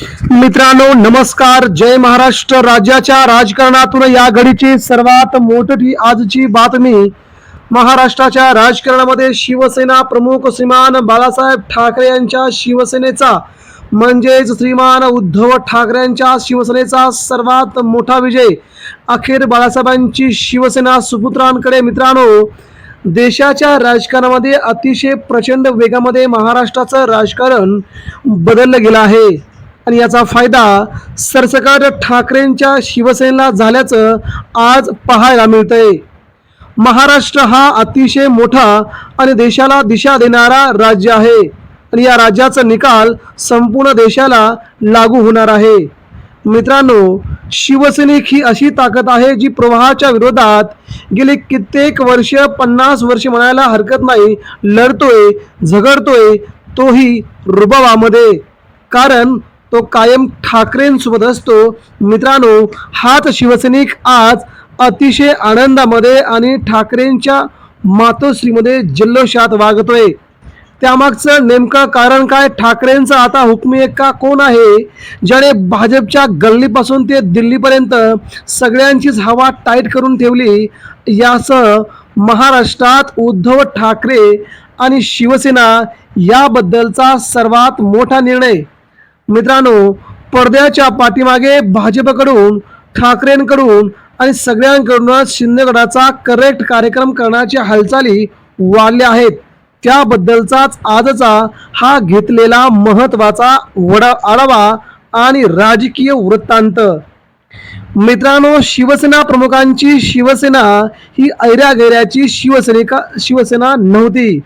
मित्रांनो नमस्कार. जय महाराष्ट्र. राज्याच्या राजकारणातून या घडीची सर्वात मोठी आजची बातमी महाराष्ट्राच्या राजकारणामध्ये शिवसेना प्रमुख श्रीमान बाळासाहेब ठाकरे यांच्या शिवसेनेचा म्हणजेच श्रीमान उद्धव ठाकरेंच्या शिवसेनेचा सर्वात मोठा विजय अखेर बाळासाहेबांची शिवसेना सुपुत्रांकडे. मित्रांनो देशाच्या राजकारणामध्ये अतिशय प्रचंड वेगामध्ये महाराष्ट्राचं राजकारण बदललं गेलं आहे. आणि याचा फायदा सरसकट ठाकरेंच्या शिवसेनेला झाल्याचं आज पाहायला मिळतंय. महाराष्ट्र हा अतिशय मोठा आणि देशाला दिशा देणारा राज्य आहे. आणि या राज्याचा निकाल संपूर्ण देशाला लागू होणार आहे. मित्रांनो शिवसैनिक ही अशी ताकद आहे जी प्रवाहाच्या विरोधात गेली कित्येक वर्ष पन्नास वर्ष म्हणायला हरकत नाही. लढतोय झगडतोय तोही रुबावामध्ये कारण तो कायम ठाकरेंसोबत असतो. मित्रांनो हाच शिवसैनिक आज अतिशय आनंदामध्ये आणि ठाकरेंच्या मातोश्रीमध्ये जल्लोषात वागतोय. त्यामागचं नेमकं कारण काय? ठाकरेंचा आता हुकमी का कोण आहे? ज्याने भाजपच्या गल्लीपासून ते दिल्लीपर्यंत सगळ्यांचीच हवा टाईट करून ठेवली यासह महाराष्ट्रात उद्धव ठाकरे आणि शिवसेना याबद्दलचा सर्वात मोठा निर्णय. मित्रांनो पडद्याच्या पाठीमागे भाजपकडून ठाकरेंकडून आणि सगळ्यांकडूनच शिंदेगडाचा करेक्ट कार्यक्रम करण्याच्या हालचाली वाढल्या आहेत. त्याबद्दलचाच आजचा हा घेतलेला महत्त्वाचा वडा आढावा आणि राजकीय वृत्तांत. मित्रांनो शिवसेना प्रमुखांची शिवसेना ही ऐऱ्यागैऱ्याची शिवसेनिका शिवसेना नव्हती.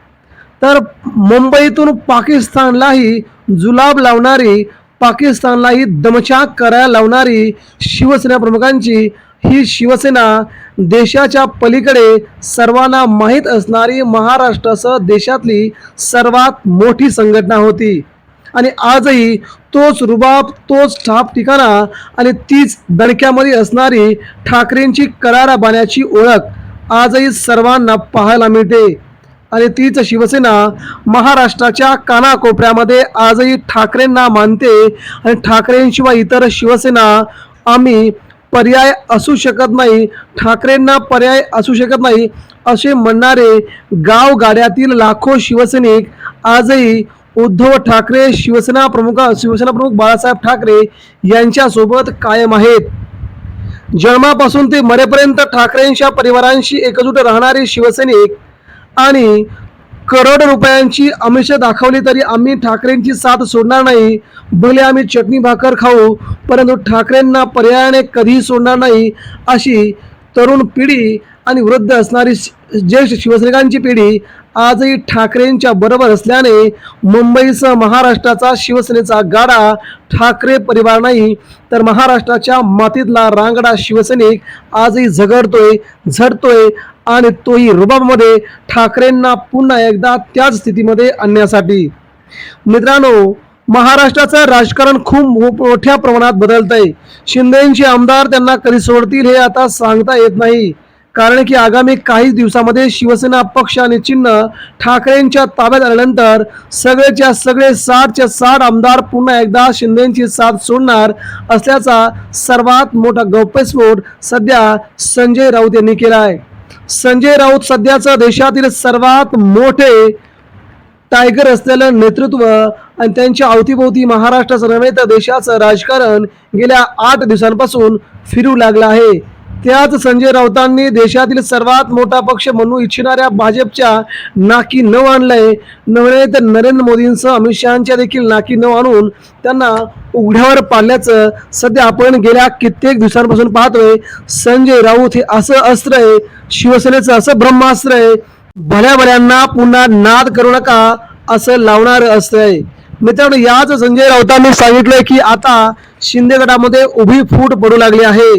तर मुंबईतून पाकिस्तानलाही जुलाब लावणारी पाकिस्तानलाही दमछाक करायला लावणारी शिवसेना प्रमुखांची ही शिवसेना देशाच्या पलीकडे सर्वांना माहीत असणारी महाराष्ट्रासह देशातली सर्वात मोठी संघटना होती. आणि आजही तोच रुबाब तोच ठाप ठिकाणा आणि तीच दणक्यामध्ये असणारी ठाकरेंची करारा बाण्याची ओळख आजही सर्वांना पाहायला मिळते. आणि तीच शिवसेना महाराष्ट्राच्या कानाकोपऱ्यामध्ये आजही ठाकरेंना मानते. आणि ठाकरेंशिवाय इतर शिवसेना आम्ही पर्याय असू शकत नाही. ठाकरेंना पर्याय असू शकत नाही असे म्हणणारे गावगाड्यातील लाखो शिवसैनिक आजही उद्धव ठाकरे शिवसेना प्रमुख शिवसेना प्रमुख बाळासाहेब ठाकरे यांच्यासोबत कायम आहेत. जन्मापासून ते मरेपर्यंत ठाकरेंच्या परिवारांशी एकजूट राहणारे शिवसैनिक आणि करोड रुपयांची आमिष दाखवली तरी आम्ही ठाकरेंची साथ सोडणार नाही. भले आम्ही चटणी भाकर खाऊ परंतु ठाकरेंना पर्यायाने कधीही सोडणार नाही अशी तरुण पिढी आणि वृद्ध असणारी ज्येष्ठ शिवसैनिकांची पिढी आजही ठाकरेंच्या बरोबर असल्याने मुंबईसह महाराष्ट्राचा शिवसेनेचा गाडा ठाकरे परिवार नाही. तर महाराष्ट्राच्या मातीतला रांगडा शिवसैनिक आजही झगडतोय झडतोय आणि तोही रुबाबमध्ये ठाकरेंना पुन्हा एकदा त्याच स्थितीमध्ये आणण्यासाठी. मित्रांनो महाराष्ट्राचं राजकारण खूप मोठ्या प्रमाणात बदलत आहे शिंदेचे आमदार त्यांना कधी सोडतील हे आता सांगता येत नाही. कारण की आगामी काही दिवसामध्ये शिवसेना पक्ष आणि चिन्ह ठाकरेंच्या ताब्यात आल्यानंतर सगळेच्या सगळे साठच्या साठ आमदार पुन्हा एकदा शिंदेची साथ सोडणार असल्याचा सर्वात मोठा गौप्यस्फोट सध्या संजय राऊत यांनी केला आहे संजय राऊत सध्याचं देशातील सर्वात मोठे टायगर असलेलं नेतृत्व आणि त्यांच्या अवतीभोवती महाराष्ट्राचं नव्हे तर देशाचं राजकारण गेल्या आठ दिवसांपासून फिरू लागलं आहे. त्याच संजय राऊतांनी देशातील सर्वात मोठा पक्ष म्हणू इच्छिणाऱ्या भाजपच्या नाकी नव आणलंय. नव्हे तर नरेंद्र मोदींसह अमित शहाच्या देखील नाकी नव आणून त्यांना उघड्यावर पाडल्याचं सध्या आपण गेल्या कित्येक दिवसांपासून पाहतोय. संजय राऊत हे असं अस्त्र आहे शिवसेनेचं असं ब्रह्मास्त्र आहे. भल्या भल्यांना पुन्हा नाद करू नका असं लावणार आहे. मित्रांनो याच संजय राऊतांनी सांगितलंय की आता शिंदे गटामध्ये उभी फूट पडू लागली आहे.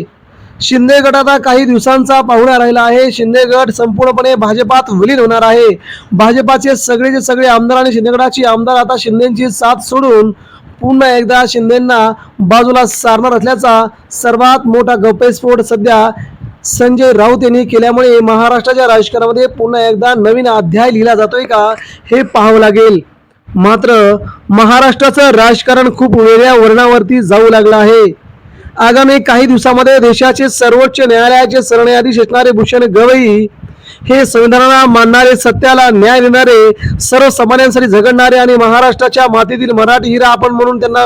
शिंदेगड आता काही दिवसांचा पाहुणा राहिला आहे. शिंदे गट संपूर्णपणे भाजपात विलीन होणार आहे. भाजपाचे सगळेचे सगळे आमदार आणि शिंदे गटाचे आमदार आता शिंदेची साथ सोडून पुन्हा एकदा शिंदेंना बाजूला सारणार असल्याचा सर्वात मोठा गौप्यस्फोट सध्या संजय राऊत यांनी केल्यामुळे महाराष्ट्राच्या राजकारणामध्ये पुन्हा एकदा नवीन अध्याय लिहिला जातोय का हे पाहावं लागेल. मात्र महाराष्ट्राचं राजकारण खूप वेगळ्या वर्णावरती जाऊ लागलं आहे. आगामी काही दिवसामध्ये देशाचे सर्वोच्च न्यायालयाचे सरन्यायाधीश असणारे भूषण गवई हे संविधानाला मानणारे सत्याला न्याय देणारे सर्वसामान्यांसाठी झगडणारे आणि महाराष्ट्राच्या मातीतील मराठी हिरा आपण म्हणून त्यांना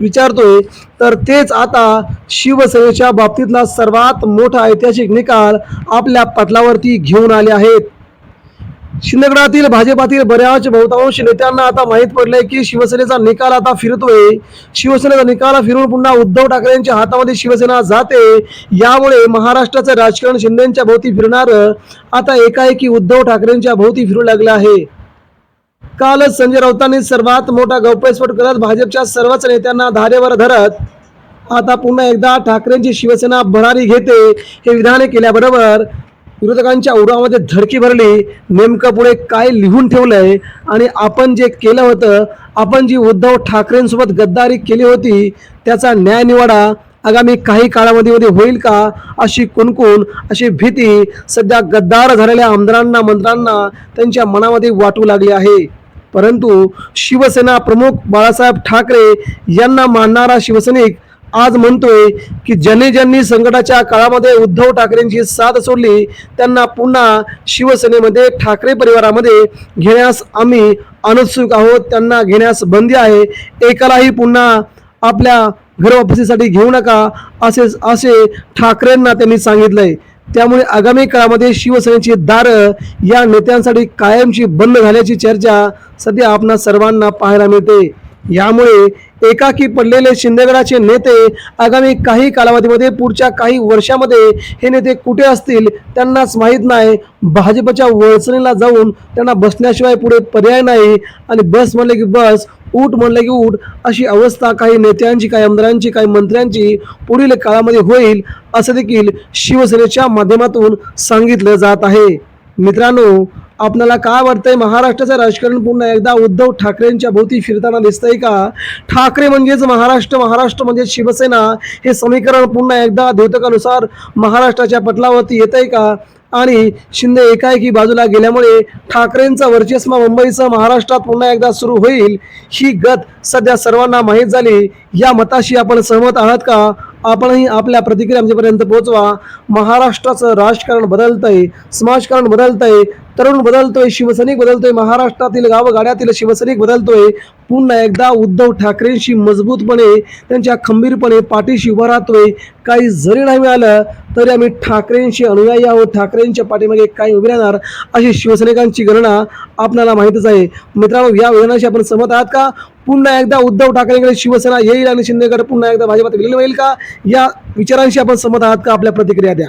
विचारतोय तर तेच आता शिवसेनेच्या बाबतीतला सर्वात मोठा ऐतिहासिक निकाल आपल्या पटलावरती घेऊन आले आहेत. शिंदेगडातील भाजपातील बऱ्याच बहुतांश नेत्यांना आता माहीत पडलंय की शिवसेनेचा निकाल आता फिरतोय. शिवसेनेचा निकाल फिरून पुन्हा उद्धव ठाकरेंच्या हातामध्ये शिवसेना जाते. यामुळे महाराष्ट्राचं राजकारण शिंदेच्या भोवती फिरणार आता एकाएकी उद्धव ठाकरेंच्या भोवती फिरू लागलं आहे. कालच संजय राऊतांनी सर्वात मोठा गौप्यस्फोट करत भाजपच्या सर्वच नेत्यांना धारेवर धरत आता पुन्हा एकदा ठाकरेंची शिवसेना भरारी घेते हे विधान केल्याबरोबर विरोधकांच्या उरामध्ये धडकी भरली नेमकं पुढे काय लिहून ठेवलंय? आणि आपण जे केलं होतं आपण जी उद्धव ठाकरेंसोबत गद्दारी केली होती त्याचा न्याय निवाडा आगामी काही काळामध्ये मध्ये होईल का? अशी कुणकुण अशी भीती सध्या गद्दार झालेल्या आमदारांना मंत्र्यांना त्यांच्या मनामध्ये वाटू लागली आहे. परंतु शिवसेना प्रमुख बाळासाहेब ठाकरे यांना मानणारा शिवसैनिक आज म्हणतोय की ज्यांनी ज्यांनी संकटाच्या काळामध्ये उद्धव ठाकरेंची साथ सोडली त्यांना पुन्हा शिवसेनेमध्ये ठाकरे परिवारामध्ये घेण्यास आम्ही अनुत्सुक आहोत. त्यांना घेण्यास बंदी आहे. एकालाही पुन्हा आपल्या घरवापसीसाठी घेऊ नका असे असे ठाकरेंना त्यांनी सांगितलंय. त्यामुळे आगामी काळामध्ये शिवसेनेची दारं या नेत्यांसाठी कायमची बंद झाल्याची चर्चा सध्या आपणा सर्वांना पाहायला मिळते. यामुळे एकाकी पडलेले शिंदेगडाचे नेते आगामी काही कालावधीमध्ये पुढच्या काही वर्षामध्ये हे नेते कुठे असतील त्यांनाच माहीत नाही. भाजपच्या वळसणीला जाऊन त्यांना बसण्याशिवाय पुढे पर्याय नाही. आणि बस म्हणले की बस ऊट म्हणलं की ऊट अशी अवस्था काही नेत्यांची काही आमदारांची काही मंत्र्यांची पुढील काळामध्ये होईल असं देखील शिवसेनेच्या माध्यमातून सांगितलं जात आहे. मित्रांनो आपल्याला काय वाटतंय? महाराष्ट्राचं राजकारण पुन्हा एकदा उद्धव ठाकरेंच्या भोवती फिरताना दिसतंय का? ठाकरे म्हणजेच महाराष्ट्र महाराष्ट्र म्हणजे शिवसेना. हे समीकरण पुन्हा एकदा द्योतकानुसार महाराष्ट्राच्या पटलावरती येत आहे का? आणि शिंदे एकाएकी बाजूला गेल्यामुळे ठाकरेंचा वर्चस्व मुंबईचं महाराष्ट्रात पुन्हा एकदा सुरू होईल ही गत सध्या सर्वांना माहीत झाली. या मताशी आपण सहमत आहात का? आपणही आपल्या प्रतिक्रिया आमच्यापर्यंत पोहोचवा. महाराष्ट्राचं राजकारण बदलतंय समाजकारण बदलतंय. तरुण बदलतोय शिवसैनिक बदलतोय महाराष्ट्रातील गावगाड्यातील शिवसैनिक बदलतोय. पुन्हा एकदा उद्धव ठाकरेंशी मजबूतपणे त्यांच्या खंबीरपणे पाठीशी उभा राहतोय. काही जरी नाही मिळालं तरी आम्ही ठाकरेंशी अनुयायी आहोत. ठाकरेंच्या पाठीमागे काही उभे राहणार अशी शिवसैनिकांची गणना आपल्याला माहितच आहे. मित्रांनो या विधानाशी आपण सहमत आहात का? पुन्हा एकदा उद्धव ठाकरेंकडे शिवसेना येईल आणि शिंदेकडे पुन्हा एकदा भाजपात विलीन होईल का? या विचारांशी आपण सहमत आहात का? आपल्या प्रतिक्रिया द्या.